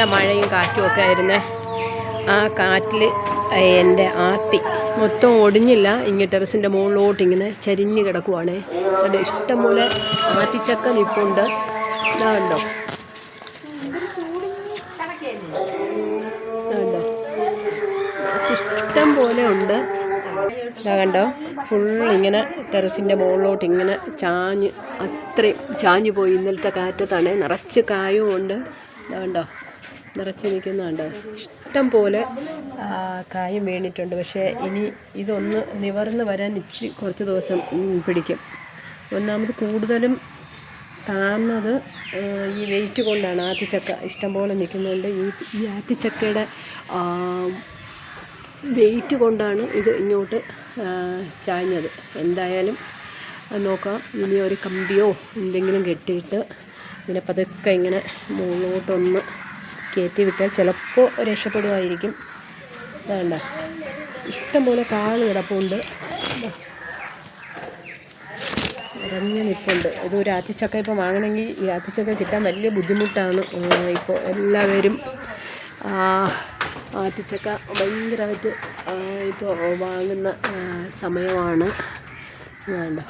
നല്ല മഴയും കാറ്റും ഒക്കെ ആയിരുന്നേ. ആ കാറ്റിൽ എന്റെ ആത്തി മൊത്തം ഒടിഞ്ഞില്ല. ഇങ്ങനെ ടെറസിന്റെ മുകളിലോട്ട് ഇങ്ങനെ ചരിഞ്ഞ് കിടക്കുവാണേ. അത് ഇഷ്ടംപോലെ ആത്തിച്ചക്ക നിപ്പുണ്ട്. ഇതാണ്ടോ ഇതാ കണ്ടോ? നിറച്ച് ഇഷ്ടം പോലെ ഉണ്ട്. ഇതാ കണ്ടോ? ഫുൾ ഇങ്ങനെ ടെറസിന്റെ മുകളിലോട്ട് ഇങ്ങനെ ചാഞ്ഞ് അത്രയും ചാഞ്ഞു പോയി ഇന്നലത്തെ കാറ്റത്താണ്. നിറച്ച് കായവും ഉണ്ട് ഇതാ കണ്ടോ? നിറച്ച് നിൽക്കുന്നുണ്ട് ഇഷ്ടം പോലെ കായും വീണിട്ടുണ്ട്. പക്ഷേ ഇനി ഇതൊന്ന് നിവർന്ന് വരാൻ ഇച്ചിരി കുറച്ച് ദിവസം പിടിക്കും. ഒന്നാമത് കൂടുതലും താന്നത് ഈ വെയിറ്റ് കൊണ്ടാണ് ആത്തിച്ചക്ക ഇഷ്ടംപോലെ നിൽക്കുന്നുണ്ട് ഈ ഈ ആത്തിച്ചക്കയുടെ വെയിറ്റ് കൊണ്ടാണ് ഇത് ഇങ്ങോട്ട് ചാഞ്ഞത്. എന്തായാലും നോക്കാം. ഇനി ഒരു കമ്പിയോ എന്തെങ്കിലും കെട്ടിയിട്ട് ഇങ്ങനെ പതുക്കെ ഇങ്ങനെ മുകളിലോട്ടൊന്ന് കയറ്റി വിട്ടാൽ ചിലപ്പോൾ രക്ഷപ്പെടുമായിരിക്കും. വേണ്ട. ഇഷ്ടംപോലെ കാൽ കിടപ്പുണ്ട്. നിറഞ്ഞ നിൽപ്പുണ്ട്. ഇത് ഒരു ആത്തിച്ചക്ക ഇപ്പോൾ വാങ്ങണമെങ്കിൽ ഈ ആത്തിച്ചക്ക കിട്ടാൻ വലിയ ബുദ്ധിമുട്ടാണ്. ഇപ്പോൾ എല്ലാവരും ആത്തിച്ചക്ക ഭയങ്കരമായിട്ട് ഇപ്പോൾ വാങ്ങുന്ന സമയമാണ്. വേണ്ട.